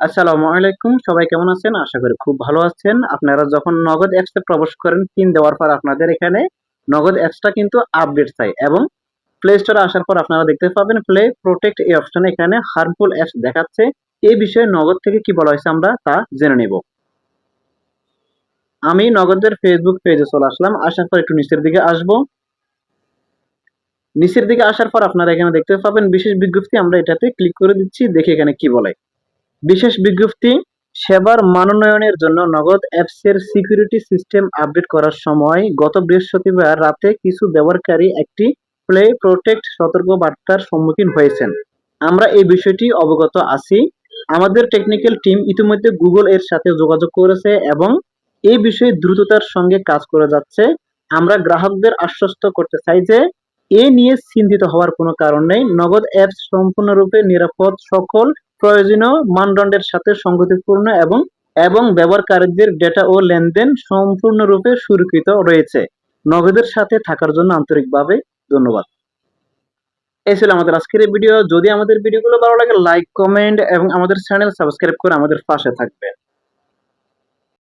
আসসালামু আলাইকুম। সবাই কেমন আছেন? আশা করি খুব ভালো আছেন। আপনারা যখন নগদ অ্যাপসে প্রবেশ করেন পিন দেওয়ার পর আপনাদের এখানে নগদ অ্যাপসটা কিন্তু আপডেট চাই এবং প্লে স্টোরে আসার পর আপনারা দেখতে পাবেন প্লে প্রোটেক্ট এই অপশনে এখানে হার্মফুল অ্যাপস দেখাচ্ছে। এই বিষয়ে নগদ থেকে কি বলা হয়েছে আমরা তা জেনে নেব। আমি নগদের ফেসবুক পেজে চলে আসলাম। আসার পর একটু নিচের দিকে আসব। নিচের দিকে আসার পর আপনারা এখানে দেখতে পাবেন বিশেষ বিজ্ঞপ্তি। আমরা এটাতে ক্লিক করে দিচ্ছি, দেখে এখানে কি বলে। বিশেষ বিজ্ঞপ্তি, সেবার মানোন্নয়নের জন্য নগদ অ্যাপসের সিকিউরিটি সিস্টেম আপডেট করার সময় গত বৃহস্পতিবার রাতে কিছু ব্যবহারকারী একটি প্লে প্রোটেক্ট সতর্ক বার্তার সম্মুখীন হয়েছেন। আমরা এই বিষয়টি অবগত আছি। আমাদের টেকনিক্যাল টিম ইতিমধ্যে গুগল এর সাথে যোগাযোগ করেছে এবং এই বিষয়ে দ্রুততার সঙ্গে কাজ করে যাচ্ছে। আমরা গ্রাহকদের আশ্বস্ত করতে চাই যে, এ নিয়ে চিন্তিত হওয়ার কোনো কারণ নেই। নগদ অ্যাপস সম্পূর্ণরূপে নিরাপদ সকল প্রয়োজনীয় মানদণ্ডের সাথে সংগতিপূর্ণ এবং এবং ব্যবহারকারীদের ডেটা ও লেনদেন সম্পূর্ণরূপে সুরক্ষিত রয়েছে। নগদের সাথে থাকার জন্য আন্তরিকভাবে ধন্যবাদ। এই ছিল আমাদের আজকের ভিডিও যদি আমাদের ভিডিওগুলো ভালো লাগে লাইক কমেন্ট এবং আমাদের চ্যানেল সাবস্ক্রাইব করে আমাদের পাশে থাকবেন।